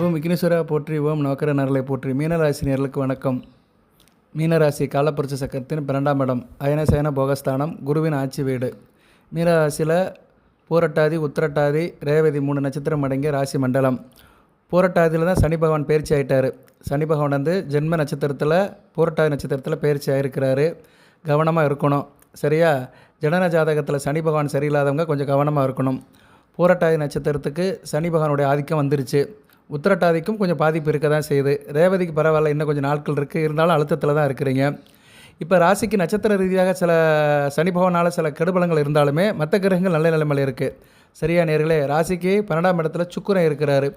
ஓம் விக்னேஸ்வரா போற்றி ஓம் நோக்கர நரலை போற்றி. மீனராசி நேர்களுக்கு வணக்கம். மீனராசி காலப்புரட்சி சக்கரத்தின் பன்னெண்டாம் இடம் அயனசயன போகஸ்தானம் குருவின் ஆட்சி வீடு. மீனராசியில் பூரட்டாதி உத்திரட்டாதி ரேவதி மூணு நட்சத்திரம் அடங்கிய ராசி மண்டலம். பூரட்டாதியில் தான் சனி பகவான் பயிற்சி ஆகிட்டார் சனி பகவான் வந்து ஜென்ம நட்சத்திரத்தில் பூரட்டாதி நட்சத்திரத்தில் பயிற்சி ஆகிருக்கிறாரு கவனமாக இருக்கணும். சரியா? ஜனன ஜாதகத்தில் சனி பகவான் சரியில்லாதவங்க கொஞ்சம் கவனமாக இருக்கணும். பூரட்டாதி நட்சத்திரத்துக்கு சனி பகவானுடைய ஆதிக்கம் வந்துருச்சு. உத்திரட்டாதிக்கும் கொஞ்சம் பாதிப்பு இருக்க தான் செய்யுது. ரேவதிக்கு பரவாயில்ல இன்னும் கொஞ்சம் நாட்கள் இருக்குது இருந்தாலும் அழுத்தத்தில் தான் இருக்கிறீங்க. இப்போ ராசிக்கு நட்சத்திர ரீதியாக சில சனி பகவானால் சில கெடுபலங்கள் இருந்தாலுமே மற்ற கிரகங்கள் நல்ல நிலைமையில் இருக்குது சரியா நேர்களே ராசிக்கு பன்னெண்டாம் இடத்துல சுக்குரன் இருக்கிறாரு.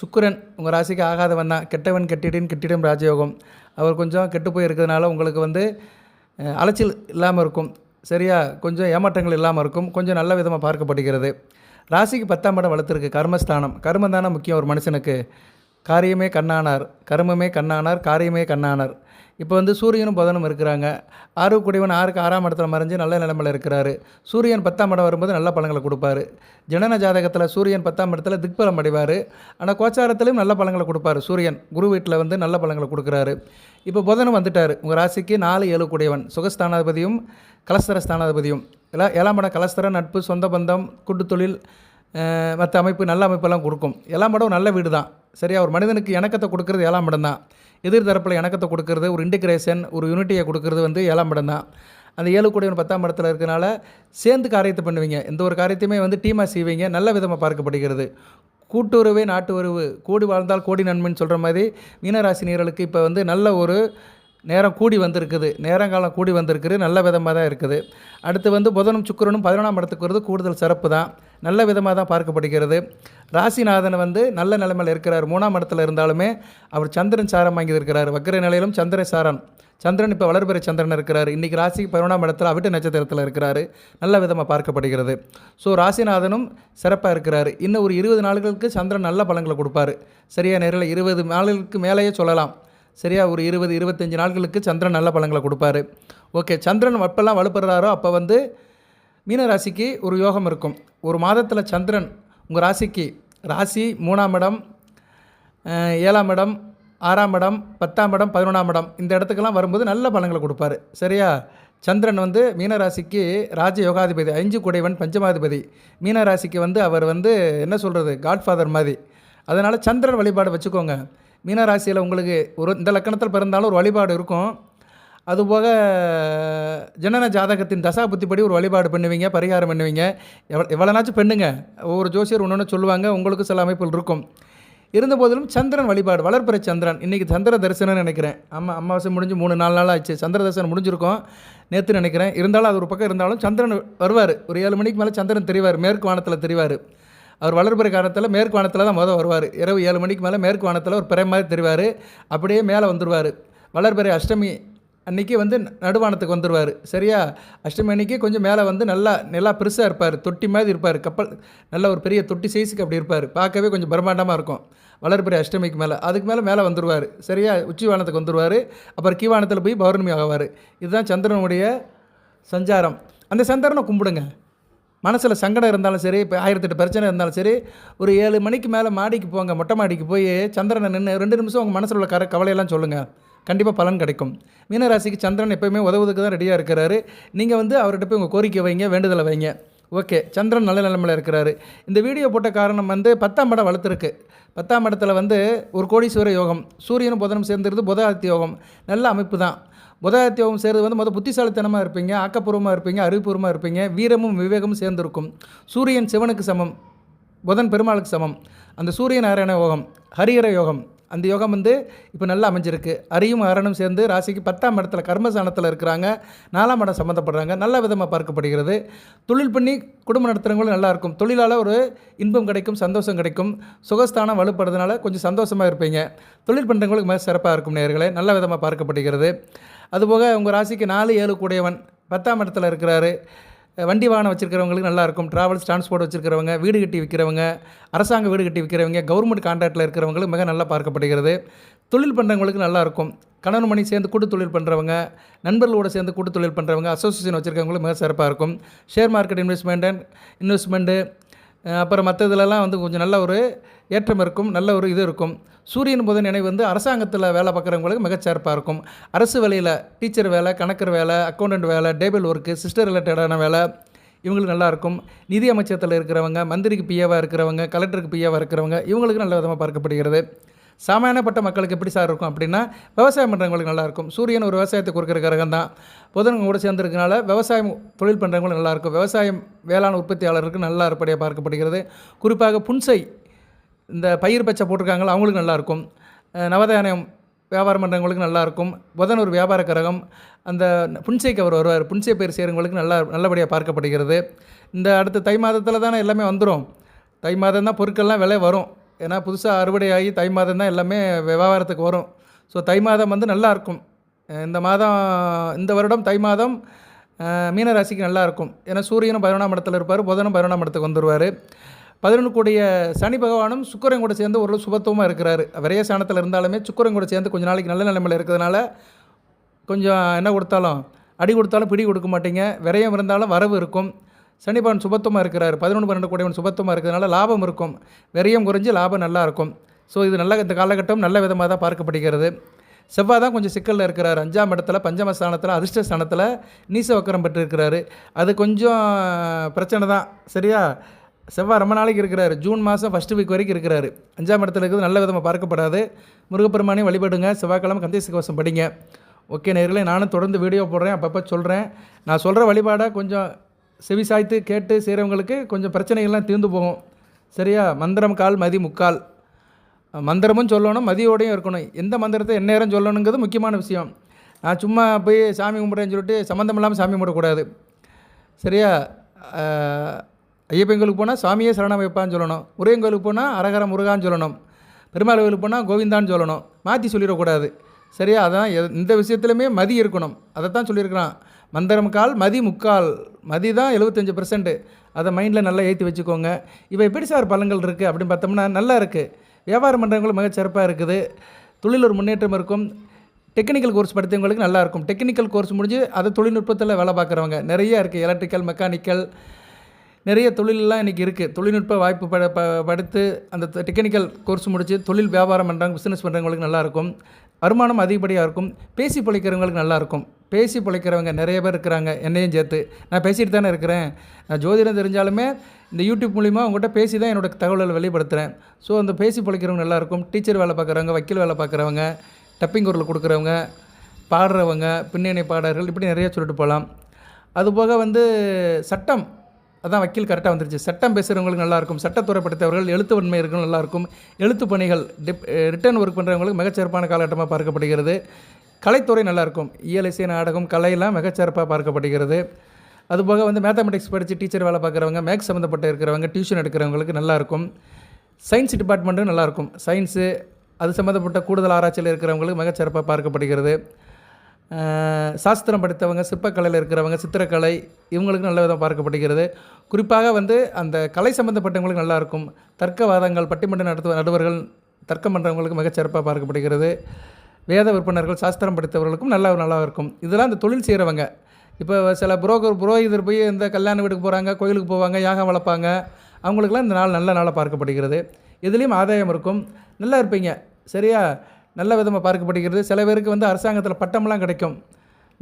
சுக்குரன் உங்கள் ராசிக்கு ஆகாதவன் தான். கெட்டவன் கெட்டிடின் கெட்டிடும் ராஜயோகம். அவர் கொஞ்சம் கெட்டு போய் இருக்கிறதுனால உங்களுக்கு வந்து அலைச்சல் இல்லாமல் இருக்கும். சரியா கொஞ்சம் ஏமாற்றங்கள் இல்லாமல் இருக்கும். கொஞ்சம் நல்ல விதமாக பார்க்கப்படுகிறது. ராசிக்கு பத்தாம் இடம் வளர்த்துருக்கு. கர்மஸ்தானம். கர்மம் தானே முக்கியம் ஒரு மனுஷனுக்கு. காரியமே கண்ணானார். கர்மமே கண்ணானார். காரியமே கண்ணானார். இப்போ வந்து சூரியனும் புதனும் இருக்கிறாங்க. ஆறு குடிவன் ஆறுக்கு ஆறாம் இடத்துல மறைஞ்சு நல்ல நிலைமையில் இருக்கிறாரு. சூரியன் பத்தாம் இடம் வரும்போது நல்ல பழங்களை கொடுப்பாரு. ஜனன ஜாதகத்தில் சூரியன் பத்தாம் இடத்துல திக்பலம் அடைவார். ஆனால் கோச்சாரத்திலையும் நல்ல பழங்களை கொடுப்பாரு சூரியன். குரு வீட்டில் வந்து நல்ல பழங்களை கொடுக்குறாரு. இப்போ புதனும் வந்துட்டார். உங்கள் ராசிக்கு நாலு ஏழு கூடியவன் சுகஸ்தானாதிபதியும் கலஸ்தர ஸ்தானாதிபதியும் எல்லாம் ஏழாம் படம் கலஸ்தர நட்பு சொந்த பந்தம் கூட்டு தொழில் மற்ற அமைப்பு நல்ல அமைப்பெல்லாம் கொடுக்கும். எல்லாம் படம் நல்ல வீடு தான் சரியா ஒரு மனிதனுக்கு இணக்கத்தை கொடுக்கறது ஏழாம் இடம் தான். எதிர் தரப்பில் இணக்கத்தை கொடுக்கறது ஒரு இன்டிகிரேஷன் ஒரு யூனிட்டியை கொடுக்கறது வந்து ஏழாம் இடம் தான். அந்த ஏழு கூடியவன் பத்தாம் இடத்துல இருக்கனால சேர்ந்து காரியத்தை பண்ணுவீங்க. எந்த ஒரு காரியத்தையுமே வந்து டீமாக செய்வீங்க. நல்ல விதமாக பார்க்கப்படுகிறது. கூட்டுறவே நாட்டு உறவு கூடி வாழ்ந்தால் கோடி நன்மைன்னு சொல்கிற மாதிரி மீனராசி நீர்களுக்கு இப்போ வந்து நல்ல ஒரு நேரம் கூடி வந்திருக்குது. நேரங்காலம் கூடி வந்திருக்குது. நல்ல விதமாக தான் இருக்குது. அடுத்து வந்து புதனும் சுக்கிரனும் பதினொன்றாம் இடத்துக்கு வருது கூடுதல் சிறப்பு தான். நல்ல விதமாக தான் பார்க்கப்படுகிறது. ராசிநாதன் வந்து நல்ல நிலைமையில் இருக்கிறார். மூணாம் இடத்துல இருந்தாலுமே அவர் சந்திரன் சாரம் வாங்கி இருக்கிறார். வக்கர நிலையிலும் சந்திரன் சாரன் சந்திரன் இப்போ வளர்பிறை சந்திரன் இருக்கிறார். இன்றைக்கி ராசிக்கு பதினொன்றாம் இடத்துல அவிட்ட நட்சத்திரத்தில் இருக்கிறாரு. நல்ல விதமாக பார்க்கப்படுகிறது. ஸோ ராசிநாதனும் சிறப்பாக இருக்கிறார். இன்னும் ஒரு இருபது நாள்களுக்கு சந்திரன் நல்ல பலன்களை கொடுப்பாரு. சரியாக நேரில் இருபது நாளுக்கு மேலேயே சொல்லலாம். சரியா? ஒரு இருபது இருபத்தஞ்சி நாட்களுக்கு சந்திரன் நல்ல பலங்களை கொடுப்பாரு. ஓகே சந்திரன் எப்பெல்லாம் வலுப்படுறாரோ அப்போ வந்து மீனராசிக்கு ஒரு யோகம் இருக்கும். ஒரு மாதத்தில் சந்திரன் உங்கள் ராசிக்கு ராசி மூணாம் இடம் ஏழாம் இடம் ஆறாம் இடம் பத்தாம் இடம் பதினொன்றாம் இடம் இந்த இடத்துக்கெல்லாம் வரும்போது நல்ல பலங்களை கொடுப்பாரு. சரியா? சந்திரன் வந்து மீனராசிக்கு ராஜ யோகாதிபதி ஐஞ்சு குடைவன் பஞ்சமாதிபதி. மீனராசிக்கு வந்து அவர் வந்து என்ன சொல்கிறது காட்ஃபாதர் மாதிரி. அதனால் சந்திரன் வழிபாடு வச்சுக்கோங்க. மீனராசியில் உங்களுக்கு ஒரு இந்த லக்கணத்தில் பிறந்தாலும் ஒரு வழிபாடு இருக்கும். அதுபோக ஜனன ஜாதகத்தின் தசா புத்திப்படி ஒரு வழிபாடு பண்ணுவீங்க பரிகாரம் பண்ணுவீங்க. எவ்வளோ எவ்வளோனாச்சும் பெண்ணுங்க. ஒவ்வொரு ஜோசியர் ஒன்று ஒன்று சொல்லுவாங்க உங்களுக்கு சில அமைப்புகள் இருக்கும். இருந்த போதிலும் சந்திரன் வழிபாடு வளர்ப்புற சந்திரன். இன்றைக்கி சந்திர தரிசனம்னு நினைக்கிறேன். அம்மா அமாவாசை முடிஞ்சு மூணு நாலு நாள் ஆச்சு. சந்திர தரிசனம் முடிஞ்சிருக்கும். நேற்று நினைக்கிறேன். இருந்தாலும் அது ஒரு பக்கம் இருந்தாலும் சந்திரன் வருவார். ஒரு ஏழு மணிக்கு மேலே சந்திரன் தெரிவார். மேற்கு வானத்தில் தெரிவார். அவர் வளர்ப்புற காலத்தில் மேற்கு வானத்தில் தான் மொதல் வருவார். இரவு ஏழு மணிக்கு மேலே மேற்கு வானத்தில் ஒரு பிறை மாதிரி தெரிவார். அப்படியே மேலே வந்துடுவார் வளர்பிறை அஷ்டமி அன்றைக்கி வந்து நடுவானத்துக்கு வந்துடுவார் சரியா? அஷ்டமி அன்னைக்கு கொஞ்சம் மேலே வந்து நல்லா நல்லா பெருசாக இருப்பார். தொட்டி மாதிரி இருப்பார். கப்பல் நல்ல ஒரு பெரிய தொட்டி சைஸுக்கு அப்படி இருப்பார். பார்க்கவே கொஞ்சம் பிரம்மாண்டமாக இருக்கும். வளர்பிறை அஷ்டமிக்கு மேலே. அதுக்கு மேலே மேலே வந்துடுவார் சரியா? உச்சிவானத்துக்கு வந்துடுவார் அப்புறம் கீவானத்தில் போய் பௌர்ணமி ஆவார். இதுதான் சந்திரனுடைய சஞ்சாரம். அந்த சந்திரனை கும்பிடுங்க. மனசில் சங்கடம் இருந்தாலும் சரி இப்போ ஆயிரத்தெட்டு பிரச்சனை இருந்தாலும் சரி ஒரு ஏழு மணிக்கு மேலே மாடிக்கு போங்க. மொட்டை மாடிக்கு போய் சந்திரனை நின்று ரெண்டு நிமிஷம் உங்கள் மனசில் உள்ள கர கவலையெல்லாம் சொல்லுங்கள் கண்டிப்பாக பலன் கிடைக்கும். மீனராசிக்கு சந்திரன் எப்போயுமே உதவுதுக்கு தான் ரெடியாக இருக்கிறாரு. நீங்கள் வந்து அவர்கிட்ட போய் உங்கள் கோரிக்கை வைங்க வேண்டுதலை வைங்க. ஓகே சந்திரன் நல்ல நிலைமையில் இருக்கிறாரு. இந்த வீடியோ போட்ட காரணம் வந்து பத்தாம் படம் வளர்த்துருக்கு. பத்தாம் இடத்துல வந்து ஒரு கோடீஸ்வர யோகம் சூரியனும் புதனும் சேர்ந்துருது புதாதித்ய யோகம். நல்ல அமைப்பு தான். புதாதித்ய யோகம் சேர்றது வந்து மொதல் புத்திசாலித்தனமாக இருப்பீங்க ஆக்கப்பூர்வமாக இருப்பீங்க அறிவுபூர்வமாக இருப்பீங்க வீரமும் விவேகமும் சேர்ந்திருக்கும். சூரியன் சிவனுக்கு சமம் புதன் பெருமாளுக்கு சமம். அந்த சூரிய நாராயண யோகம் ஹரிஹர யோகம் அந்த யோகம் வந்து இப்போ நல்லா அமைஞ்சிருக்கு. அரியும் அரணும் சேர்ந்து ராசிக்கு பத்தாம் இடத்துல கர்மசானத்தில் இருக்கிறாங்க. நாலாம் இடம் சம்மந்தப்படுறாங்க நல்ல விதமாக பார்க்கப்படுகிறது. தொழில் பண்ணி குடும்பம் நடத்துகிறவங்களும் நல்லாயிருக்கும் தொழிலால் ஒரு இன்பம் கிடைக்கும் சந்தோஷம் கிடைக்கும். சுகஸ்தானம் வலுப்படுறதுனால கொஞ்சம் சந்தோஷமாக இருப்பீங்க. தொழில் பண்ணுறவங்களுக்கு மிக சிறப்பாக இருக்கும் நேர்களை நல்ல விதமாக பார்க்கப்படுகிறது. அதுபோக உங்கள் ராசிக்கு நாலு ஏழு கூடியவன் பத்தாம் இடத்துல இருக்கிறாரு. வண்டி வாகனம் வச்சுருக்கிறவங்களுக்கு நல்லாயிருக்கும். ட்ராவல்ஸ் டிரான்ஸ்போர்ட் வச்சுருக்கிறவங்க வீடு கட்டி விற்கிறவங்க அரசாங்க வீடு கட்டி விற்கிறவங்க கவர்மெண்ட் கான்ட்ராக்டில் இருக்கிறவங்களுக்கு மிக நல்லா பார்க்கப்படுகிறது. தொழில் பண்ணுறவங்களுக்கு நல்லாயிருக்கும். கணவன் மணி சேர்ந்து கூட்டு தொழில் பண்ணுறவங்க நண்பர்களோடு சேர்ந்து கூட்டு தொழில் பண்ணுறவங்க அசோசியேஷன் வச்சுருக்கவங்களும் மிக சிறப்பாக இருக்கும். ஷேர் மார்க்கெட் இன்வெஸ்ட்மெண்ட் இன்வெஸ்ட்மெண்ட்டு அப்புறம் மற்றதுலலாம் வந்து கொஞ்சம் நல்ல ஒரு ஏற்றம் இருக்கும் நல்ல ஒரு இது இருக்கும். சூரியன் புதன் நினைவு வந்து அரசாங்கத்தில் வேலை பார்க்குறவங்களுக்கு மிகச்சிறப்பாக இருக்கும். அரசு வேலையில் டீச்சர் வேலை கணக்கர் வேலை அக்கௌண்டன்ட் வேலை டேபிள் ஒர்க்கு சிஸ்டர் ரிலேட்டடான வேலை இவங்களுக்கு நல்லா இருக்கும். நிதி அமைச்சகத்தில் இருக்கிறவங்க மந்திரிக்கு பிஏவாக இருக்கிறவங்க கலெக்டருக்கு பிஏவாக இருக்கிறவங்க இவங்களுக்கு நல்ல விதமாக பார்க்கப்படுகிறது. சாமானியப்பட்ட மக்களுக்கு எப்படி சார் இருக்கும் அப்படின்னா விவசாயம் பண்ணுறவங்களுக்கு நல்லாயிருக்கும். சூரியன் ஒரு விவசாயத்தை கொடுக்குற கிரகம் தான். புதன் கூட சேர்ந்துருக்கனால விவசாயம் தொழில் பண்ணுறவங்களுக்கு நல்லாயிருக்கும். விவசாயம் வேளாண் உற்பத்தியாளருக்கு நல்லா இருப்படியாக பார்க்கப்படுகிறது. குறிப்பாக புன்சை இந்த பயிர் பச்சை போட்டிருக்காங்களோ அவங்களுக்கு நல்லாயிருக்கும். நவதானியம் வியாபாரம் பண்ணுறவங்களுக்கு நல்லாயிருக்கும். புதன் ஒரு வியாபார கிரகம். அந்த புன்சைக்கு அவர் வருவார். புன்சை பயிர் செய்கிறவங்களுக்கு நல்லா நல்லபடியாக பார்க்கப்படுகிறது. இந்த அடுத்த தை மாதத்தில் தானே எல்லாமே வந்துடும் தை மாதம் தான் பொருட்கள்லாம் விலை வரும். ஏன்னா புதுசாக அறுவடை ஆகி தை மாதம் தான் எல்லாமே வியாபாரத்துக்கு வரும். ஸோ தை மாதம் வந்து நல்லா இருக்கும் இந்த மாதம் இந்த வருடம் தை மாதம் மீனராசிக்கு நல்லாயிருக்கும். நல்லா இருக்கும் ஏன்னா சூரியனும் பதினொன்றாம் இடத்துல இருப்பார் புதனும் பதினொன்றாம் இடத்துக்கு வந்துடுவார் பதினொன்று கூடிய சனி பகவானும் சுக்கரன் கூட சேர்ந்து ஒரு சுபத்துவமாக இருக்கிறாரு. விரைய சாணத்தில் இருந்தாலுமே சுக்கரன் கூட சேர்ந்து கொஞ்சம் நாளைக்கு நல்ல நிலைமையில் இருக்கிறதுனால கொஞ்சம் என்ன கொடுத்தாலும் அடி கொடுத்தாலும் பிடி கொடுக்க மாட்டீங்க. விரயம் இருந்தாலும் வரவு இருக்கும். சனிபவன் சுபத்துவமாக இருக்கிறார். பதினொன்று பன்னெண்டு கூடியவன் சுபத்துவமாக இருக்கிறதுனால லாபம் இருக்கும். விரயம் குறைஞ்சி லாபம் நல்லா இருக்கும். ஸோ இது நல்ல இந்த காலகட்டம் நல்ல விதமாக தான் பார்க்கப்படுகிறது. செவ்வாய் தான் கொஞ்சம் சிக்கலில் இருக்கிறார். அஞ்சாம் இடத்துல பஞ்சம ஸ்தானத்தில் அதிர்ஷ்ட ஸ்தானத்தில் நீச வக்கரம் பெற்றிருக்கிறாரு. அது கொஞ்சம் பிரச்சனை தான். சரியா? செவ்வாய் ரொம்ப நாளைக்கு இருக்கிறார். ஜூன் மாதம் ஃபஸ்ட்டு வீக் வரைக்கும் இருக்கிறாரு. அஞ்சாம் இடத்துல இருக்கிறது நல்ல விதமாக பார்க்கப்படாது. முருகப்பெருமானையும் வழிபடுங்க. செவ்வாய்க்கிழமை கந்தேசி கவசம் படிங்க. ஓகே நேர்களே நானும் தொடர்ந்து வீடியோ போடுறேன். அப்பப்போ சொல்கிறேன் நான் சொல்கிற வழிபாடை கொஞ்சம் செவி சாய்த்து கேட்டு செய்கிறவங்களுக்கு கொஞ்சம் பிரச்சனைகள்லாம் தீர்ந்து போகும். சரியா? மந்திரம் கால் மதி முக்கால். மந்திரமும் சொல்லணும் மதியோடையும் இருக்கணும். எந்த மந்திரத்தை எந்நேரம் சொல்லணுங்கிறது முக்கியமான விஷயம். நான் சும்மா போய் சாமி கும்பிட்றேன்னு சொல்லிட்டு சம்மந்தம் இல்லாமல் சாமி கும்பிடக்கூடாது. சரியா? அஹ், ஐயப்பன் கோயிலுக்கு போனால் சாமியே சரணம் வைப்பான்னு சொல்லணும். முருகன் கோயிலுக்கு போனால் அரகர முருகான்னு சொல்லணும். பெருமாள் கோயிலுக்கு போனால் கோவிந்தான்னு சொல்லணும். மாற்றி சொல்லிடக்கூடாது. சரியா? அதான் எ- இந்த விஷயத்துலையுமே மதி இருக்கணும். அதை தான் சொல்லியிருக்கிறான். மந்திரம் கால் மதி முக்கால். மதி தான் எழுபத்தஞ்சு பர்சன்ட் அதை மைண்டில் நல்லா ஏற்றி வச்சுக்கோங்க. இப்போ எப்படி சார் பலன்கள் இருக்குது அப்படின்னு பார்த்தோம்னா நல்லா இருக்குது வியாபாரம் பண்ணுறவங்களும் மிகச்சிறப்பாக இருக்குது. தொழில் ஒரு முன்னேற்றம் இருக்கும். டெக்னிக்கல் கோர்ஸ் படித்தவங்களுக்கு நல்லா இருக்கும். டெக்னிக்கல் கோர்ஸ் முடிஞ்சு அதை தொழில்நுட்பத்தில் வேலை பார்க்குறவங்க. நிறைய இருக்குது எலக்ட்ரிக்கல் மெக்கானிக்கல் நிறைய தொழிலெலாம் இன்றைக்கி இருக்குது தொழில்நுட்ப வாய்ப்பு ப ப படுத்து அந்த டெக்னிக்கல் கோர்ஸ் முடித்து தொழில் வியாபாரம் பண்ணுறாங்க பிஸ்னஸ் பண்ணுறவங்களுக்கு நல்லாயிருக்கும் வருமானம் அதிகப்படியாக இருக்கும். பேசி பிழைக்கிறவங்களுக்கு நல்லாயிருக்கும் பேசி பிழைக்கிறவங்க நிறைய பேர் இருக்கிறாங்க. என்னையும் சேர்த்து. நான் பேசிட்டு தானே இருக்கிறேன். நான் ஜோதிடம் தெரிஞ்சாலுமே இந்த யூடியூப் மூலிமா உங்கள்கிட்ட பேசி தான் என்னோட தகவல்களை வெளிப்படுத்துகிறேன் ஸோ அந்த பேசி பிழைக்கிறவங்க நல்லாயிருக்கும் டீச்சர் வேலை பார்க்குறவங்க வக்கீல் வேலை பார்க்குறவங்க டப்பிங் குரல் கொடுக்குறவங்க பாடுறவங்க பின்னணி பாடகர்கள் இப்படி நிறைய சொல்லிட்டு போகலாம். அதுபோக வந்து சட்டம். அதான் வக்கீல் கரெக்டாக வந்துருச்சு. சட்டம் பேசுகிறவங்களுக்கு நல்லாயிருக்கும். சட்டத்துறை படித்தவர்கள் எழுத்து வன்மை இருக்கும் நல்லாயிருக்கும். எழுத்து பணிகள் டிப் ரிட்டர்ன் ஒர்க் பண்ணுறவங்களுக்கு மிகச்சிறப்பான காலகட்டமாக பார்க்கப்படுகிறது. கலைத்துறை நல்லாயிருக்கும். இயல் இசை நாடகம் கலையெல்லாம் மிகச்சிறப்பாக பார்க்கப்படுகிறது. அதுபோக வந்து மேத்தமெட்டிக்ஸ் படித்து டீச்சர் வேலை பார்க்குறவங்க மேக்ஸ் சம்மந்தப்பட்ட இருக்கிறவங்க டியூஷன் எடுக்கிறவங்களுக்கு நல்லாயிருக்கும். சயின்ஸ் டிபார்ட்மெண்ட்டும் நல்லாயிருக்கும். சயின்ஸு அது சம்மந்தப்பட்ட கூடுதல் ஆராய்ச்சியில் இருக்கிறவங்களுக்கு மிகச்சிறப்பாக பார்க்கப்படுகிறது. சாஸ்திரம் படித்தவங்க சிற்பக்கலையில் இருக்கிறவங்க சித்திரக்கலை இவங்களுக்கு நல்ல விதம் பார்க்கப்படுகிறது. குறிப்பாக வந்து அந்த கலை சம்மந்தப்பட்டவங்களுக்கு நல்லாயிருக்கும் தர்க்கவாதங்கள் பட்டிமன்ற நடத்து நடுவர்கள் தர்க்கம் பண்ணுறவங்களுக்கு மிகச்சிறப்பாக பார்க்கப்படுகிறது. வேத விற்பனர்கள் சாஸ்திரம் படித்தவர்களுக்கும் நல்லா நல்லா இருக்கும். இதெல்லாம் அந்த தொழில் செய்கிறவங்க இப்போ சில புரோக்கர் புரோகிதர் போய் இந்த கல்யாண வீட்டுக்கு போகிறாங்க கோயிலுக்கு போவாங்க யாகம் வளர்ப்பாங்க. அவங்களுக்கெல்லாம் இந்த நாள் நல்ல நாளாக பார்க்கப்படுகிறது. இதுலேயும் ஆதாயம் இருக்கும். நல்லா இருப்பீங்க. சரியா? நல்ல விதமாக பார்க்கப்படுகிறது. சில பேருக்கு வந்து அரசாங்கத்தில் பட்டம்லாம் கிடைக்கும்.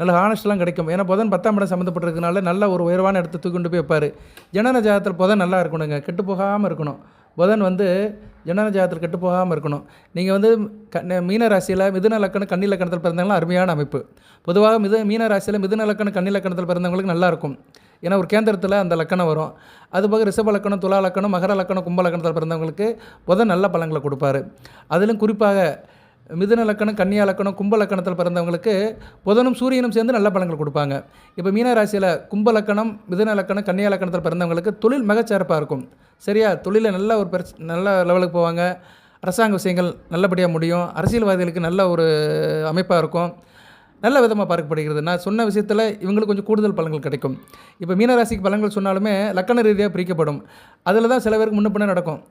நல்ல ஹானஸ்ட்லாம் கிடைக்கும். ஏன்னா புதன் பத்தாம் இடம் சம்மந்தப்பட்டிருக்கனால நல்ல ஒரு உயர்வான இடத்த தூக்கி கொண்டு போய் வைப்பார். ஜனன ஜாதகத்தில் புதன் நல்லா இருக்கணுங்க. கெட்டு போகாமல் இருக்கணும். புதன் வந்து ஜனன ஜாதகத்தில் கெட்டு போகாமல் இருக்கணும். நீங்கள் வந்து க மீன ராசியில் மிதுன லக்கணம் கன்னி லக்கணத்தில் பிறந்தவங்களாம் அருமையான அமைப்பு. பொதுவாக மிது மீன ராசியில் மிதுன லக்கணம் கன்னி லக்கணத்தில் பிறந்தவங்களுக்கு நல்லா இருக்கும். ஏன்னா ஒரு கேந்திரத்தில் அந்த லக்கணம் வரும். அதுபோக ரிஷப லக்கணம் துலா லக்கணம் மகர லக்கணம் கும்ப லக்கணத்தில் பிறந்தவங்களுக்கு புதன் நல்ல பழங்களை கொடுப்பாரு. அதிலும் குறிப்பாக மிதுன லக்கணம் கன்னியா லக்கணம் கும்ப லக்கணத்தில் பிறந்தவங்களுக்கு புதனும் சூரியனும் சேர்ந்து நல்ல பலன்கள் கொடுப்பாங்க. இப்போ மீனராசியில் கும்ப லக்கணம் மிதுன லக்கணம் கன்னியா லக்கணத்தில் பிறந்தவங்களுக்கு தொழில் மிகச்சிறப்பாக இருக்கும். சரியா? தொழிலில் நல்ல ஒரு பிரச் நல்ல லெவலுக்கு போவாங்க. அரசாங்க விஷயங்கள் நல்லபடியாக முடியும். அரசியல்வாதிகளுக்கு நல்ல ஒரு அமைப்பாக இருக்கும். நல்ல விதமாக பார்க்கப்படுகிறது. நான் சொன்ன விஷயத்தில் இவங்களுக்கு கொஞ்சம் கூடுதல் பலன்கள் கிடைக்கும். இப்போ மீனராசிக்கு பலன்கள் சொன்னாலுமே லக்கண ரீதியாக பிரிக்கப்படும். அதில் தான் சில பேருக்கு முன்ன நடக்கும்.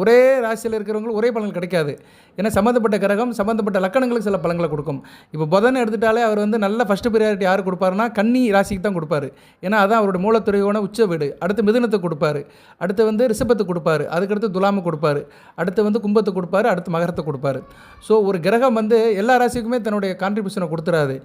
ஒரே ராசியில் இருக்கிறவங்களுக்கு ஒரே பலன்கள் கிடைக்காது. ஏன்னா சம்மந்தப்பட்ட கிரகம் சம்மந்தப்பட்ட லக்கணங்களுக்கு சில பலன்களை கொடுக்கும். இப்போ புதன் எடுத்துட்டாலே அவர் வந்து நல்ல ஃபஸ்ட்டு ப்ரியாரிட்டி யார் கொடுப்பாருன்னா கன்னி ராசிக்கு தான் கொடுப்பாரு. ஏன்னா அதான் அவரோட மூலத்துறையோட உச்ச வீடு. அடுத்து மிதுனத்தை கொடுப்பாரு. அடுத்து வந்து ரிஷபத்துக்கு கொடுப்பாரு. அதுக்கடுத்து துலாமை கொடுப்பாரு. அடுத்து வந்து கும்பத்தை கொடுப்பாரு. அடுத்து மகரத்தை கொடுப்பாரு. ஸோ ஒரு கிரகம் வந்து எல்லா ராசிக்குமே தன்னுடைய கான்ட்ரிபியூஷனை கொடுத்துறாது.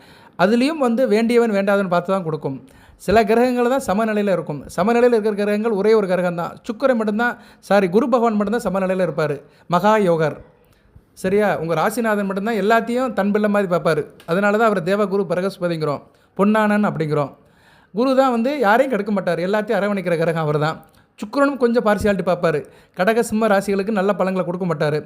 அதுலேயும் வந்து வேண்டியவன் வேண்டாதவன் பார்த்து தான் கொடுக்கும். சில கிரகங்கள் தான் சமநிலையில் இருக்கும். சமநிலையில் இருக்கிற கிரகங்கள் ஒரே ஒரு கிரகம் தான். சுக்கரன் மட்டும்தான் சாரி குரு பகவான் மட்டும்தான் சமநிலையில் இருப்பார். மகா யோகர். சரியா? உங்கள் ராசிநாதன் மட்டும்தான் எல்லாத்தையும் தன் பிள்ளை மாதிரி பார்ப்பார். அதனால தான் அவர் தேவகுரு பிரகஸ்பதிங்கிறோம். பொன்னானன் அப்படிங்கிறோம். குரு தான் வந்து யாரையும் கெடுக்க மாட்டார். எல்லாத்தையும் அரவணைக்கிற கிரகம் அவர் தான். சுக்கிரனும் கொஞ்சம் பார்சியாலிட்டி பார்ப்பார். கடக சிம்ம ராசிகளுக்கு நல்ல பழங்களை கொடுக்க மாட்டார்.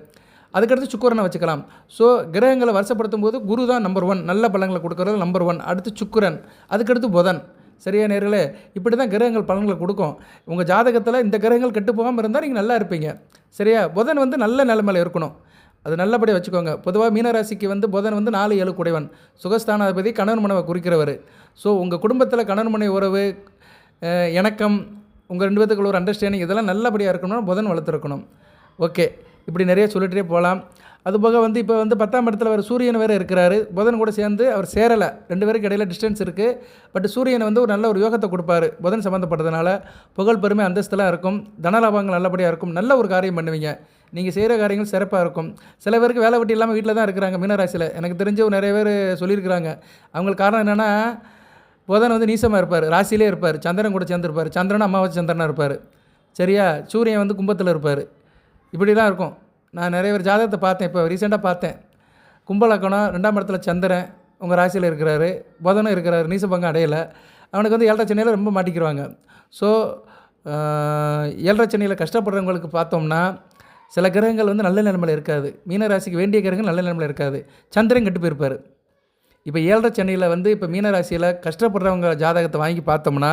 அதுக்கடுத்து சுக்கிரனை வச்சுக்கலாம். ஸோ கிரகங்களை வருஷப்படுத்தும் போது குரு தான் நம்பர் ஒன் நல்ல பழங்களை கொடுக்கறது நம்பர் ஒன் அடுத்து சுக்கிரன். அதுக்கடுத்து புதன். சரியா நேர்களே? இப்படி தான் கிரகங்கள் பலன்களை கொடுக்கும். உங்கள் ஜாதகத்தில் இந்த கிரகங்கள் கெட்டு போகாமல் இருந்தால் நீங்கள் நல்லா இருப்பீங்க. சரியா? புதன் வந்து நல்ல நிலைமையில் இருக்கணும். அது நல்லபடியாக வச்சுக்கோங்க. பொதுவாக மீனராசிக்கு வந்து புதன் வந்து நாலு ஏழு குடைவன். சுகஸ்தானாதிபதி கணவன் மனைவை குறிக்கிறவர். ஸோ உங்கள் குடும்பத்தில் கணவன் மனைவி உறவு இணக்கம் உங்கள் ரெண்டு பேத்துக்குள்ள ஒரு அண்டர்ஸ்டாண்டிங் இதெல்லாம் நல்லபடியாக இருக்கணும்னா புதன் வளர்த்துருக்கணும். ஓகே இப்படி நிறைய சொல்லிகிட்டே போகலாம். அதுபோக வந்து இப்போ வந்து பத்தாம் இடத்துல அவர் சூரியன் வேறு இருக்கிறாரு. புதன் கூட சேர்ந்து அவர் சேரலை. ரெண்டு பேருக்கு இடையில டிஸ்டன்ஸ் இருக்குது பட் சூரியன் வந்து ஒரு நல்ல ஒரு யோகத்தை கொடுப்பாரு. புதன் சம்மந்தப்பட்டதுனால புகழ் பெருமை அந்தஸ்தெல்லாம் இருக்கும். தனலாபங்கள் நல்லபடியாக இருக்கும். நல்ல ஒரு காரியம் பண்ணுவீங்க. நீங்கள் செய்கிற காரியங்கள் சிறப்பாக இருக்கும். சில பேருக்கு வேலை வெட்டி இல்லாமல் வீட்டில் தான் இருக்கிறாங்க மீனராசியில். எனக்கு தெரிஞ்ச நிறைய பேர் சொல்லியிருக்கிறாங்க. அவங்களுக்கு காரணம் என்னென்னா புதன் வந்து நீசமாக இருப்பார். ராசியிலே இருப்பார். சந்திரன் கூட சேர்ந்துருப்பார். சந்திரன் அம்மாவை சந்திரனாக இருப்பார். சரியா? சூரியன் வந்து கும்பத்தில் இருப்பார். இப்படி தான் இருக்கும். நான் நிறைய பேர் ஜாதகத்தை பார்த்தேன். இப்போ ரீசெண்டாக பார்த்தேன். கும்பலக்கணம் ரெண்டாம் இடத்துல சந்திரன் உங்கள் ராசியில் இருக்கிறாரு. புதனும் இருக்கிறாரு நீசபங்கம் அடையலை. அவனுக்கு வந்து ஏழரை சென்னையில் ரொம்ப மாட்டிக்கிறாங்க ஸோ ஏழரை சென்னையில் கஷ்டப்படுறவங்களுக்கு பார்த்தோம்னா சில கிரகங்கள் வந்து நல்ல நிலைமையில் இருக்காது. மீனராசிக்கு வேண்டிய கிரகங்கள் நல்ல நிலைமையில் இருக்காது. சந்திரன் கெட்டு போயிருப்பார். இப்போ ஏழரை சென்னையில் வந்து இப்போ மீனராசியில் கஷ்டப்படுறவங்க ஜாதகத்தை வாங்கி பார்த்தோம்னா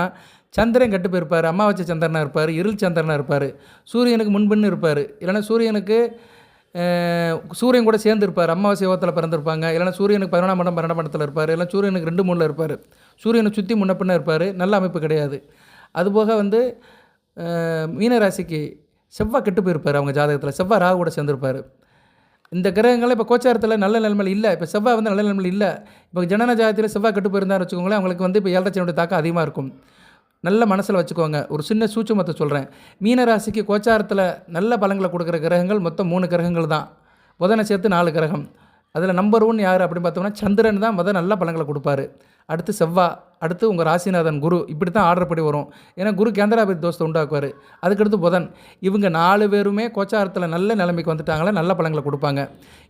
சந்திரன் கெட்டு போயிருப்பார் அமாவாசை சந்திரனாக இருப்பார் இருள் சந்திரனாக இருப்பார் சூரியனுக்கு முன்பின்னு இருப்பார். இல்லைன்னா சூரியனுக்கு சூரியன் கூட சேர்ந்து இருப்பார் அமாவாசை யோகத்தில் பிறந்திருப்பாங்க. இல்லைனா சூரியனுக்கு பதினொன்றாம் மடம் பன்னெண்டாம் மடத்தில் இருப்பார். இல்லைன்னா சூரியனுக்கு ரெண்டு மூணில் இருப்பார். சூரியனை சுற்றி முன்ன பின்ன இருப்பார். நல்ல அமைப்பு கிடையாது. அதுபோக வந்து மீனராசிக்கு செவ்வாய் கெட்டு போயிருப்பார் அவங்க ஜாதகத்தில். செவ்வாய் ராகு கூட சேர்ந்துருப்பார். இந்த கிரகங்கள் இப்போ கோச்சாரத்தில் நல்ல நிலைமையில் இல்லை. இப்போ செவ்வாய் வந்து நல்ல நிலைமையில் இல்லை. இப்போ ஜனன ஜாதகத்தில் செவ்வாய் கெட்டு போயிருந்தான்னு வச்சுக்கோங்களேன் அவங்களுக்கு வந்து இப்போ ஏழரச்சனுடைய தாக்கம் அதிகமாக இருக்கும். நல்ல மனசில் வச்சுக்கோங்க. ஒரு சின்ன சூட்சமத்தை சொல்கிறேன் மீனராசிக்கு கோச்சாரத்தில் நல்ல பலங்களை கொடுக்குற கிரகங்கள் மொத்தம் மூணு கிரகங்கள் தான். புதனை சேர்த்து நாலு கிரகம். அதில் நம்பர் ஒன் யார் அப்படின்னு பார்த்தோம்னா சந்திரன் தான் முதல் நல்ல பலங்களை கொடுப்பாரு. அடுத்து செவ்வாய் அடுத்து உங்கள் ராசிநாதன் குரு இப்படி தான் ஆர்டர் படி வரும். ஏன்னா குரு கேந்திராபதி தோஷத்தை உண்டாக்குவார். அதுக்கடுத்து புதன். இவங்க நாலு பேருமே கோச்சாரத்தில் நல்ல நிலைமைக்கு வந்துட்டாங்களே நல்ல பழங்களை கொடுப்பாங்க.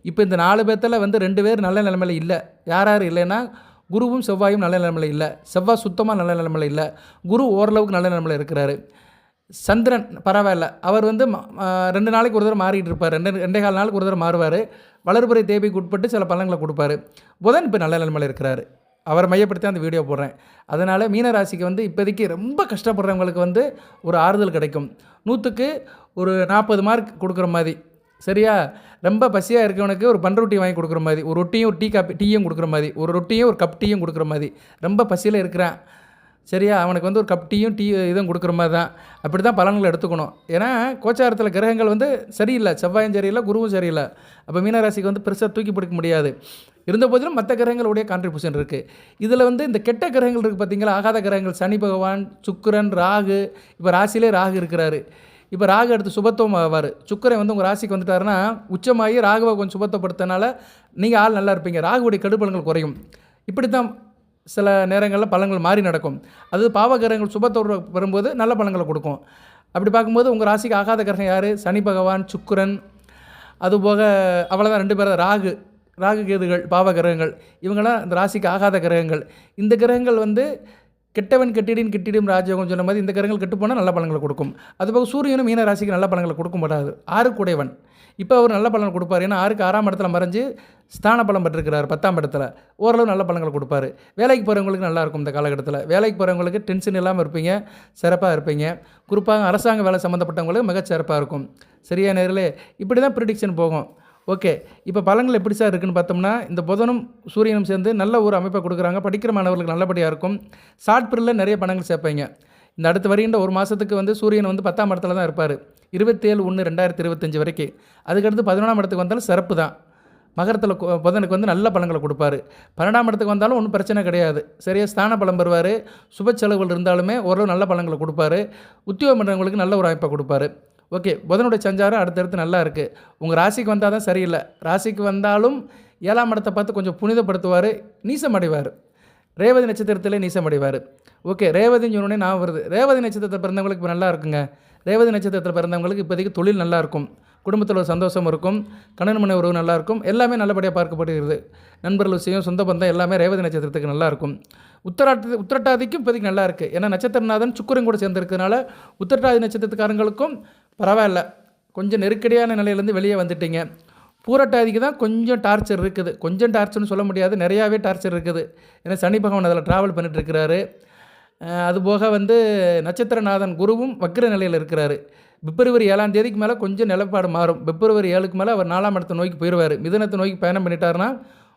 இப்போ இந்த நாலு பேர்த்தில் வந்து ரெண்டு பேர் நல்ல நிலைமையில் இல்லை. யார் யார் இல்லைன்னா குருவும் செவ்வாயும் நல்ல நிலைமையில் இல்லை. செவ்வாய் சுத்தமாக நல்ல நிலைமையில் இல்லை. குரு ஓரளவுக்கு நல்ல நிலைமையில் இருக்கிறாரு. சந்திரன் பரவாயில்ல. அவர் வந்து ரெண்டு நாளைக்கு ஒரு தடவை மாறிட்டு இருப்பார். ரெண்டு ரெண்டே கால் நாளுக்கு ஒரு தடவை மாறுவார். வளர்புறை தேவைக்கு உட்பட்டு சில பலன்களை கொடுப்பாரு. புதன் இப்போ நல்ல நிலைமையில் இருக்கிறாரு. அவரை மையப்படுத்தி அந்த வீடியோ போடுறேன். அதனால் மீனராசிக்கு வந்து இப்போதைக்கு ரொம்ப கஷ்டப்படுறவங்களுக்கு வந்து ஒரு ஆறுதல் கிடைக்கும். நூற்றுக்கு ஒரு நாற்பது மார்க் கொடுக்குற மாதிரி. சரியா? ரொம்ப பசியாக இருக்கவனுக்கு ஒரு பன் ரொட்டி வாங்கி கொடுக்குற மாதிரி. ஒரு ரொட்டியும் ஒரு டீ காப்பி டீயும் கொடுக்குற மாதிரி. ஒரு ரொட்டியும் ஒரு கப் டீயும் கொடுக்குற மாதிரி. ரொம்ப பசியில் இருக்கிறான். சரியா? அவனுக்கு வந்து ஒரு கப் டீயும் டீ இதுவும் கொடுக்குற மாதிரி தான். அப்படி தான் பலன்களை எடுத்துக்கணும். ஏன்னா கோச்சாரத்தில் கிரகங்கள் வந்து சரியில்லை. செவ்வாயும் சரியில்லை குருவும் சரியில்லை. அப்போ மீனராசிக்கு வந்து பெருசாக தூக்கி பிடிக்க முடியாது. இருந்த போதிலும் மற்ற கிரகங்களுடைய கான்ட்ரிபியூஷன் இருக்குது இதில் வந்து இந்த கெட்ட கிரகங்கள் இருக்குது பார்த்தீங்களா ஆகாத கிரகங்கள் சனி பகவான் சுக்கிரன் ராகு. இப்போ ராசியிலே ராகு இருக்கிறாரு. இப்போ ராகு எடுத்து சுபத்துவம் ஆவார். சுக்கிரன் வந்து உங்கள் ராசிக்கு வந்துட்டாருன்னா உச்சமாகி ராகுவை கொஞ்சம் சுபத்துவப்படுத்தனால நீங்கள் ஆள் நல்லா இருப்பீங்க. ராகுவுடைய கெடுபலங்கள் குறையும். இப்படி தான் சில நேரங்களில் பலன்கள் மாறி நடக்கும். அது பாவகிரகங்கள் சுபத்தோடு வரும்போது நல்ல பலன்களை கொடுக்கும். அப்படி பார்க்கும்போது உங்கள் ராசிக்கு ஆகாத கிரகம் யார்? சனி பகவான் சுக்கிரன். அதுபோக அவ்வளோதான் ரெண்டு பேரும் ராகு. ராகு கேதுகள் பாவ கிரகங்கள். இவங்களாம் இந்த ராசிக்கு ஆகாத கிரகங்கள். இந்த கிரகங்கள் வந்து கெட்டவன் கெட்டிடின் கெட்டிடும் ராஜயோகம் சொன்ன மாதிரி இந்த கிரகங்கள் கெட்டு போனால் நல்ல பலன்களை கொடுக்கும். அதுபோக சூரியனும் மீன ராசிக்கு நல்ல பலன்களை கொடுக்க மாட்டாது ஆறு குடைவன் இப்போ அவர் நல்ல பலன் கொடுப்பார். ஏன்னா ஆறுக்கு ஆறாம் இடத்துல மறைஞ்சு ஸ்தான பலம் பெற்றிருக்கிறார் பத்தாம் இடத்துல. ஓரளவு நல்ல பலன்கள் கொடுப்பாரு. வேலைக்கு போகிறவங்களுக்கு நல்லாயிருக்கும் இந்த காலகட்டத்தில். வேலைக்கு போகிறவங்களுக்கு டென்ஷன் இல்லாமல் இருப்பீங்க சிறப்பாக இருப்பீங்க. குறிப்பாக அரசாங்க வேலை சம்மந்தப்பட்டவங்களுக்கு மிகச் சிறப்பாக இருக்கும். சரியா நேரில்? இப்படி தான் ப்ரிடிக்ஷன் போகும். ஓகே. இப்போ பலன்கள் எப்படி சார் இருக்குன்னு பார்த்தோம்னா இந்த புதனும் சூரியனும் சேர்ந்து நல்ல ஒரு அமைப்பை கொடுக்குறாங்க. படிக்கிற மாணவர்களுக்கு நல்லபடியாக இருக்கும். ஷார்ட் பீரியடில் நிறைய பணங்கள் சேர்ப்பீங்க. இந்த அடுத்து வருகின்ற ஒரு மாதத்துக்கு வந்து சூரியன் வந்து பத்தாம் இடத்துல தான் இருப்பார். இருபத்தேழு ஒன்று ரெண்டாயிரத்தி இருபத்தஞ்சி வரைக்கும். அதுக்கடுத்து பதினொன்றாம் இடத்துக்கு வந்தாலும் சிறப்பு தான். மகரத்தில் புதனுக்கு வந்து நல்ல பலன்களை கொடுப்பார். பன்னெண்டாம் இடத்துக்கு வந்தாலும் ஒன்றும் பிரச்சனை கிடையாது. சரியாக ஸ்தான பலம் பெறுவார். சுப செலவுகள் இருந்தாலுமே ஓரளவு நல்ல பலன்களை கொடுப்பாரு. உத்தியோகம் பண்ணுறவங்களுக்கு நல்ல ஒரு வாய்ப்பை கொடுப்பாரு. ஓகே புதனுடைய சஞ்சாரம் அடுத்தடுத்து நல்லா இருக்குது உங்கள் ராசிக்கு வந்தால் தான் சரியில்லை. ராசிக்கு வந்தாலும் ஏழாம் இடத்தை பார்த்து கொஞ்சம் புனிதப்படுத்துவார். நீசம் அடைவார். ரேவதி நட்சத்திரத்திலே நீசம் அடைவார். ஓகே ரேவதின்னு சொன்னோடனே நான் வருது. ரேவதி நட்சத்திரத்தில் பிறந்தவங்களுக்கு இப்போ நல்லா இருக்குங்க. ரேவதி நட்சத்திரத்தில் பிறந்தவங்களுக்கு இப்போதைக்கு தொழில் நல்லா இருக்கும் குடும்பத்தில் ஒரு சந்தோஷம் இருக்கும். கணவன் மனை உறவு நல்லா இருக்கும் எல்லாமே நல்லபடியாக பார்க்கப்படுகிறது. நண்பர்கள் விஷயம் சொந்த பந்தம் எல்லாமே ரேவதி நட்சத்திரத்துக்கு நல்லா இருக்கும் உத்தராட்ட உத்திரட்டாதிக்கும் இப்போதைக்கு நல்லா இருக்குது ஏன்னா நட்சத்திரநாதன் சுக்கரன் கூட சேர்ந்துருக்கிறதுனால உத்திரட்டாதி நட்சத்திரத்துக்காரங்களுக்கும் பரவாயில்ல. கொஞ்சம் நெருக்கடியான நிலையிலேருந்து வெளியே வந்துட்டீங்க. பூரட்டாதிக்கு தான் கொஞ்சம் டார்ச்சர் இருக்குது. கொஞ்சம் டார்ச்சர்னு சொல்ல முடியாது. நிறையாவே டார்ச்சர் இருக்குது. ஏன்னா சனி பகவான் அதில் ட்ராவல் பண்ணிட்டு இருக்கிறாரு. அதுபோக வந்து நட்சத்திரநாதன் குருவும் வக்ர நிலையில் இருக்கிறாரு. பிப்ரவரி ஏழாம் தேதிக்கு மேலே கொஞ்சம் நிலப்பாடு மாறும். பிப்ரவரி ஏழுக்கு மேலே அவர் நாலாம் இடத்தை நோக்கி போயிடுவார் மிதனத்தை நோக்கி பயணம் பண்ணிட்டாருன்னா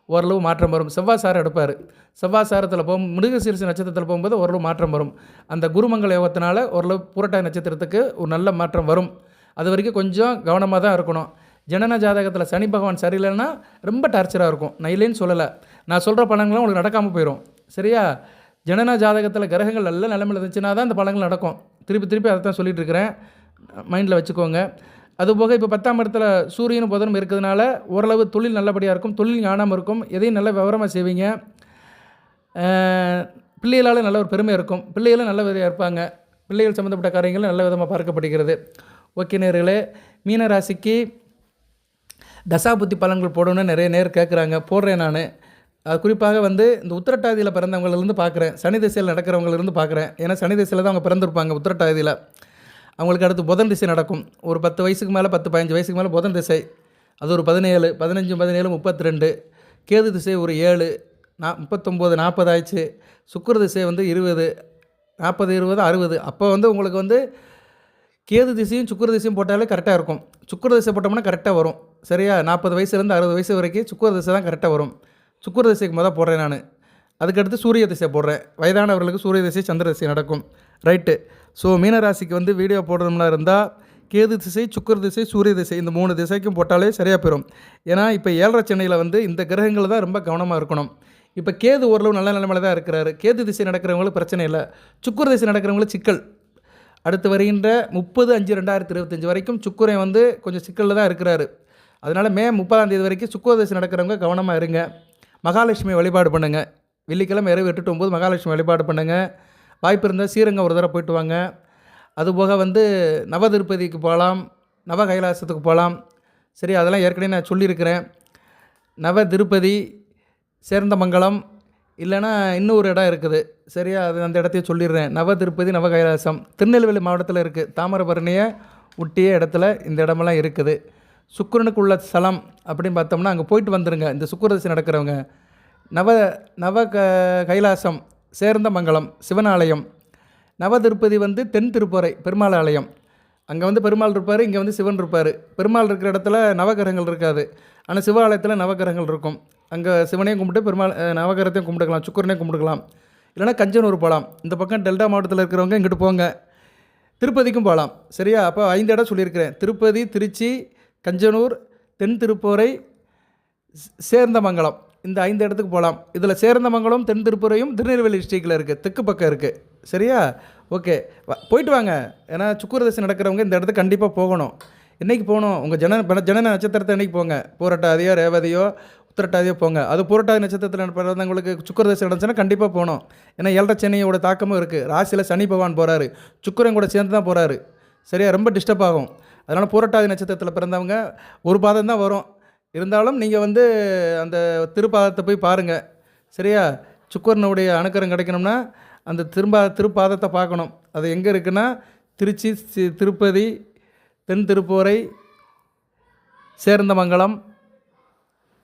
ஓரளவு மாற்றம் வரும். செவ்வாய் சாரம் எடுப்பார். செவ்வாய் சாரத்தில் போகும் மிருகசீரிசு நட்சத்திரத்தில் போகும்போது ஓரளவு மாற்றம் வரும். அந்த குருமங்கல யோகத்தினால ஓரளவு புரட்டாய் நட்சத்திரத்துக்கு ஒரு நல்ல மாற்றம் வரும். அது வரைக்கும் கொஞ்சம் கவனமாக தான் இருக்கணும். ஜனன ஜாதகத்தில் சனி பகவான் சரியில்லைன்னா ரொம்ப டார்ச்சராக இருக்கும். நான் இல்லைன்னு சொல்லலை. நான் சொல்கிற பலன்களும் உங்களுக்கு நடக்காமல் போயிடும் சரியா? ஜனன ஜாதகத்தில் கிரகங்கள் நல்ல நிலைமையில் இருந்துச்சுன்னா தான் இந்த பழங்கள் நடக்கும். திருப்பி திருப்பி அதை தான் சொல்லிட்டு இருக்கிறேன் மைண்டில் வச்சுக்கோங்க அதுபோக இப்போ பத்தாம் இடத்துல சூரியனும் புதனும் இருக்கிறதுனால ஓரளவு தொழில் நல்லபடியாக இருக்கும். தொழில் ஞானம் இருக்கும். எதையும் நல்ல விவரமாக செய்வீங்க. பிள்ளைகளால் நல்ல ஒரு பெருமை இருக்கும். பிள்ளைகளும் நல்ல விதையாக இருப்பாங்க. பிள்ளைகள் சம்மந்தப்பட்ட காரியங்களும் நல்ல விதமாக பார்க்கப்படுகிறது. ஓகே நேர்களே மீனராசிக்கு தசாபுத்தி பலன்கள் போடணும்னு நிறைய நேர் கேட்குறாங்க போடுறேன் நான். அது குறிப்பாக வந்து இந்த உத்திரட்டாதியில் பிறந்தவங்களிலிருந்து பார்க்குறேன். சனி திசையில் நடக்கிறவங்களிலிருந்து பார்க்குறேன். ஏன்னா சனி திசையில் தான் அவங்க பிறந்திருப்பாங்க உத்திரட்டாதியில். அவங்களுக்கு அடுத்து புதன் திசை நடக்கும். ஒரு பத்து வயசுக்கு மேலே பத்து பதினஞ்சு வயசுக்கு மேலே புதன் திசை. அது ஒரு பதினேழு பதினஞ்சு பதினேழு முப்பத்தி ரெண்டு கேது திசை ஒரு ஏழு நா முப்பத்தொம்போது நாற்பது ஆயிடுச்சு. சுக்கர திசை வந்து இருபது நாற்பது இருபது அறுபது. அப்போ வந்து உங்களுக்கு வந்து கேது திசையும் சுக்கர திசையும் போட்டாலே கரெக்டாக இருக்கும். சுக்கர திசை போட்டோம்னா கரெக்டாக வரும். சரியா? நாற்பது வயசுலேருந்து அறுபது வயசு வரைக்கும் சுக்கர திசை தான் கரெக்டாக வரும். சுக்கிர திசைக்கு மொதல் போடுறேன் நான். அதுக்கடுத்து சூரிய திசை போடுறேன். வயதானவர்களுக்கு சூரிய திசை சந்திர திசை நடக்கும். ரைட்டு. ஸோ மீனராசிக்கு வந்து வீடியோ போடுறோம்னா இருந்தால் கேது திசை சுக்கர திசை சூரிய திசை இந்த மூணு திசைக்கும் போட்டாலே சரியாக போயிடும் ஏன்னா இப்போ ஏழரை சென்னையில் வந்து இந்த கிரகங்கள் தான் ரொம்ப கவனமாக இருக்கணும். இப்போ கேது ஓரளவு நல்ல நிலைமையில தான் இருக்கிறாரு. கேது திசை நடக்கிறவங்களுக்கு பிரச்சனை இல்லை. சுக்கர திசை நடக்கிறவங்களுக்கு சிக்கல். அடுத்து வருகின்ற முப்பது அஞ்சு ரெண்டாயிரத்தி இருபத்தஞ்சி வரைக்கும் சுக்குரன் வந்து கொஞ்சம் சிக்கலில் தான் இருக்கிறாரு. அதனால் மே முப்பதாம் தேதி வரைக்கும் சுக்குரதசி நடக்கிறவங்க கவனமாக இருங்க. மகாலட்சுமி வழிபாடு பண்ணுங்கள் வெள்ளிக்கிழமை இரவு எட்டு ஒம்பது மகாலட்சுமி வழிபாடு பண்ணுங்கள் வாய்ப்பு இருந்தால் ஸ்ரீரங்கம் ஒரு தடவை போயிட்டு வாங்க. அதுபோக வந்து நவ திருப்பதிக்கு போகலாம். நவ கைலாசத்துக்கு போகலாம். சரி அதெல்லாம் ஏற்கனவே நான் சொல்லியிருக்கிறேன். நவ திருப்பதி சேர்ந்தமங்கலம் இல்லைன்னா இன்னொரு இடம் இருக்குது. சரியா? அது அந்த இடத்தையும் சொல்லிடுறேன். நவ திருப்பதி நவ கைலாசம். திருநெல்வேலி மாவட்டத்தில் இருக்குது தாமிரபரணியை ஒட்டிய இடத்துல இந்த இடமெல்லாம் இருக்குது. சுக்கிரனுக்கு உள்ள ஸ்தலம் அப்படின்னு பார்த்தோம்னா அங்கே போயிட்டு வந்துடுங்க இந்த சுக்கிரதசி நடக்கிறவங்க. நவ நவ க கைலாசம் சேர்ந்தமங்கலம் சிவனாலயம். நவ திருப்பதி வந்து தென் திருப்பறை பெருமாள் ஆலயம். அங்கே வந்து பெருமாள் இருப்பார் இங்கே வந்து சிவன் இருப்பார். பெருமாள் இருக்கிற இடத்துல நவகிரகங்கள் இருக்காது. ஆனால் சிவாலயத்தில் நவகிரகங்கள் இருக்கும். அங்கே சிவனையும் கும்பிட்டு பெருமாள் நவகிரகத்தையும் கும்பிட்டுக்கலாம் சுக்கரனையும் கும்பிட்டுக்கலாம். இல்லைன்னா கஞ்சனூர் போகலாம் இந்த பக்கம் டெல்டா மாவட்டத்தில் இருக்கிறவங்க இங்கிட்டு போங்க. திருப்பதிக்கும் போகலாம் சரியா? அப்போ ஐந்து இடம் சொல்லியிருக்கிறேன். திருப்பதி திருச்சி கஞ்சனூர் தென் திருப்பூரை சேர்ந்தமங்கலம். இந்த ஐந்து இடத்துக்கு போகலாம் இதில் சேர்ந்தமங்கலம் தென் திருப்பூரையும் திருநெல்வேலி டிஸ்ட்ரிக்டில் இருக்குது தெற்கு பக்கம் இருக்குது சரியா? ஓகே. போயிட்டு வாங்க. ஏன்னா சுக்குரதசி நடக்கிறவங்க இந்த இடத்துக்கு கண்டிப்பாக போகணும். இன்றைக்கி போகணும்? உங்கள் ஜன ஜனன நட்சத்திரத்தை அன்னைக்கு போங்க? பூரட்டாதியோ ரேவதியோ உத்திரட்டாதியோ போங்க. அது பூரட்டாதி நட்சத்திரத்தில் பிறந்தவங்களுக்கு சுக்குரதசி நடந்துச்சுன்னா கண்டிப்பாக போகணும். ஏன்னா ஏழரை சென்னையோட தாக்கமும் இருக்குது ராசியில் சனி பகவான் போகிறாரு சுக்கரன் கூட சேர்ந்து தான் போகிறாரு சரியா? ரொம்ப டிஸ்டர்ப் ஆகும். அதனால் பூரட்டாதி நட்சத்திரத்தில் பிறந்தவங்க ஒரு பாதம் தான் வரும். இருந்தாலும் நீங்கள் வந்து அந்த திருப்பாதத்தை போய் பாருங்கள் சரியா? சுக்கரனுடைய அணுக்கரம் கிடைக்கணும்னா அந்த திரும்ப திருப்பாதத்தை பார்க்கணும். அது எங்கே இருக்குன்னா திருச்சி சி- திருப்பதி தென் திருப்பூரை சேர்ந்தமங்கலம்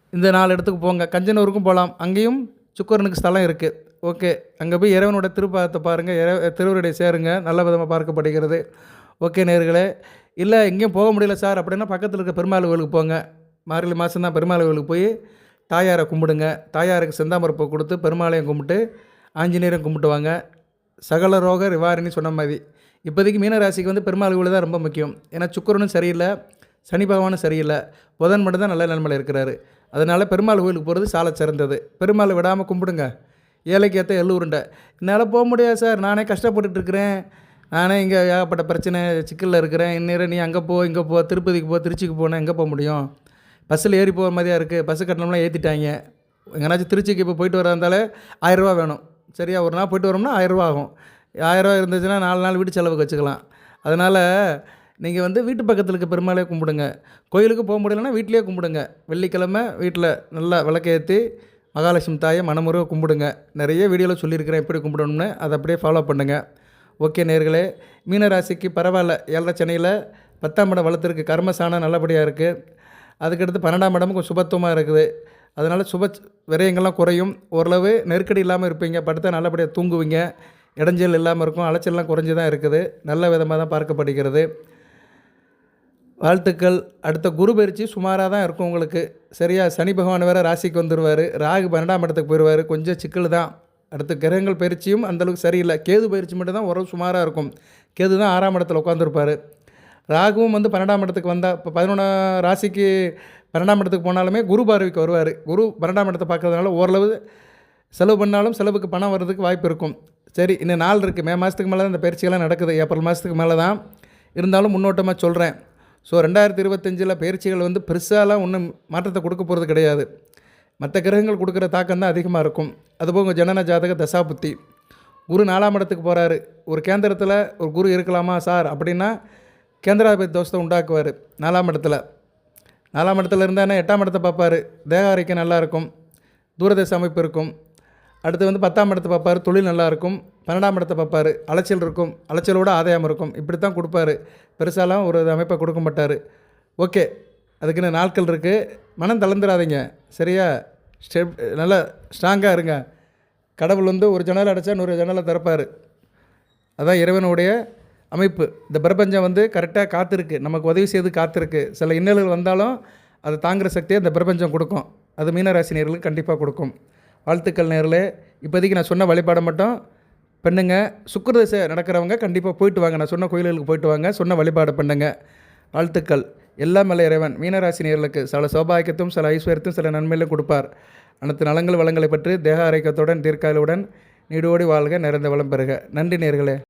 இந்த நாலு இடத்துக்கு போங்க. கஞ்சனூருக்கும் போகலாம் அங்கேயும் சுக்கரனுக்கு ஸ்தலம் இருக்குது ஓகே. அங்கே போய் இறைவனோட திருப்பாதத்தை பாருங்கள் இறை திருவருடைய சேருங்க. நல்ல விதமாக பார்க்கப்படுகிறது. ஓகே நேர்களே இல்லை எங்கேயும் போக முடியல சார். அப்படின்னா பக்கத்தில் இருக்க பெருமாள் கோயிலுக்கு போங்க. மார்கழி மாதம் தான் பெருமாள் கோயிலுக்கு போய் தாயாரை கும்பிடுங்க. தாயாருக்கு செந்தாமரப்பை கொடுத்து பெருமாளையும் கும்பிட்டு ஆஞ்சநேயரும் கும்பிட்டு வாங்க. சகல ரோக நிவாரணி சொன்ன மாதிரி. இப்போதைக்கு மீனராசிக்கு வந்து பெருமாள் கோயில் தான் ரொம்ப முக்கியம். ஏன்னா சுக்கரனும் சரியில்லை சனி பகவானும் சரியில்லை. புதன் மட்டும் தான் நல்ல நிலமையில் இருக்கிறாரு. அதனால் பெருமாள் கோயிலுக்கு போகிறது சால சிறந்தது. பெருமாளை விடாமல் கும்பிடுங்க. ஏழைக்கு ஏற்ற எள்ளு உருண்டை. என்னால் போக முடியாது சார். நானே கஷ்டப்பட்டுட்டு நானே இங்கே ஏகப்பட்ட பிரச்சனை சிக்கலில் இருக்கிறேன். இந்நேரம் நீ அங்கே போ இங்கே போ திருப்பதிக்கு போ திருச்சிக்கு போனால் எங்கே போக முடியும்? பஸ்ஸில் ஏறி போகிற மாதிரியா இருக்குது பஸ்ஸு கட்டணம்லாம் ஏற்றிட்டாங்க எங்கேனாச்சும் திருச்சிக்கு இப்போ போயிட்டு வரா இருந்தாலே ஆயிரரூவா வேணும். சரியா ஒரு நாள் போயிட்டு வரோம்னா ஆயிரரூவா ஆகும். ஆயிரரூவா இருந்துச்சுன்னா நாலு நாள் வீட்டு செலவுக்கு வச்சுக்கலாம். அதனால் நீங்கள் வந்து வீட்டு பக்கத்தில் இருக்க பெருமாளே கும்பிடுங்க. கோயிலுக்கு போக முடியலன்னா வீட்டிலேயே கும்பிடுங்க. வெள்ளிக்கிழமை வீட்டில் நல்லா விளக்கேற்றி மகாலட்சுமி தாயை மனமுருக கும்பிடுங்க. நிறைய வீடியோவில் சொல்லியிருக்கிறேன். எப்படி கும்பிடணும்னு. அதை அப்படியே ஃபாலோ பண்ணுங்கள் ஓகே நேர்களே மீனராசிக்கு பரவாயில்ல. ஏழரை சென்னையில் பத்தாம் இடம் வளர்த்துருக்கு. கர்மசானம் நல்லபடியாக இருக்குது அதுக்கடுத்து பன்னெண்டாம் இடமும் கொஞ்சம் சுபத்துவமாக இருக்குது. அதனால் சுப விரயங்கள்லாம் குறையும். ஓரளவு நெருக்கடி இல்லாமல் இருப்பீங்க. படுத்தா நல்லபடியாக தூங்குவீங்க. இடைஞ்சல் இல்லாமல் இருக்கும். அலைச்சல்லாம் குறைஞ்சி தான் இருக்குது. நல்ல விதமாக தான் பார்க்கப்படுகிறது. வாழ்த்துக்கள். அடுத்த குரு பயிற்சி சுமாராக தான் இருக்கும் உங்களுக்கு. சரியா? சனி பகவான் வேறு ராசிக்கு வந்துடுவார் ராகு பன்னெண்டாம் இடத்துக்கு போயிடுவார் கொஞ்சம் சிக்கல் தான் அடுத்த கிரகங்கள் பயிற்சியும் அந்தளவுக்கு சரியில்லை. கேது பயிற்சி மட்டும் தான் உறவு சுமாராக இருக்கும். கேது தான் ஆறாம் இடத்துல உட்காந்துருப்பார் ராகுவும் வந்து பன்னெண்டாம் இடத்துக்கு வந்தால் இப்போ பதினொன்றாம் ராசிக்கு பன்னெண்டாம் இடத்துக்கு போனாலுமே குரு பார்வைக்கு வருவார். குரு பன்னெண்டாம் இடத்தை பார்க்கறதுனால ஓரளவு செலவு பண்ணாலும் செலவுக்கு பணம் வர்றதுக்கு வாய்ப்பு இருக்கும். சரி இன்னும் நாள் இருக்குது மே மாதத்துக்கு மேலே தான் இந்த பயிற்சிகள்லாம் நடக்குது. ஏப்ரல் மாதத்துக்கு மேலே தான் இருந்தாலும் முன்னோட்டமாக சொல்கிறேன் ஸோ ரெண்டாயிரத்தி இருபத்தஞ்சில் பயிற்சிகள் வந்து பெருசாலாம் ஒன்றும் மாற்றத்தை கொடுக்க போகிறது கிடையாது. மற்ற கிரகங்கள் கொடுக்குற தாக்கம் தான் அதிகமாக இருக்கும். அதுபோக உங்கள் ஜனன ஜாதக தசாபுத்தி குரு நாலாம் இடத்துக்கு போகிறாரு ஒரு கேந்திரத்தில் ஒரு குரு இருக்கலாமா சார்? அப்படின்னா கேந்திராபதி தோஷத்தை உண்டாக்குவார் நாலாம் இடத்துல. நாலாம் இடத்துல இருந்தானே எட்டாம் இடத்தை பார்ப்பார். தேக ஆரோக்கியம் நல்லா தூரதேச அமைப்பு இருக்கும். அடுத்து வந்து பத்தாம் இடத்தை பார்ப்பார். தொழில் நல்லாயிருக்கும் பன்னெண்டாம் இடத்தை பார்ப்பார். அலைச்சல் இருக்கும். அலைச்சலோட ஆதாயம் இருக்கும். இப்படி தான் கொடுப்பாரு. பெருசாலாம் ஒரு அமைப்பை கொடுக்க மாட்டார். ஓகே. அதுக்குன்னு நாட்கள் இருக்குது மனம் தளர்ந்துடாதீங்க சரியா? ஸ்டெப் நல்லா ஸ்ட்ராங்காக இருங்க. கடவுள் வந்து ஒரு ஜன்னல் அடைச்சா நூறு ஜன்னலை திறப்பார். அதான் இறைவனுடைய அமைப்பு. இந்த பிரபஞ்சம் வந்து கரெக்டாக காத்திருக்கு. நமக்கு உதவி செய்து காத்திருக்கு. சில இன்னல்கள் வந்தாலும் அதை தாங்குகிற சக்தியை இந்த பிரபஞ்சம் கொடுக்கும். அது மீனராசி நேர்களுக்கு கண்டிப்பாக கொடுக்கும். வாழ்த்துக்கள் நேரில் இப்போதைக்கு நான் சொன்ன வழிபாடை மட்டும் பண்ணுங்க. சுக்கிரதசை நடக்கிறவங்க கண்டிப்பாக போயிட்டு வாங்க. நான் சொன்ன கோயில்களுக்கு போயிட்டு வாங்க. சொன்ன வழிபாடு பண்ணுங்க. வாழ்த்துக்கள். எல்லாம் மலை இறைவன். மீனராசி நேர்களுக்கு சில சௌபாகியத்தும் சில ஐஸ்வர்யத்தும் சில நன்மையிலும் கொடுப்பார். அனைத்து நலங்கள் வளங்களை பற்றி தேக ஆரோக்கியத்துடன் தீர்க்காலுடன் நீடோடி வாழ்க நிறைந்த வளம் பெறுக. நன்றி நேர்களே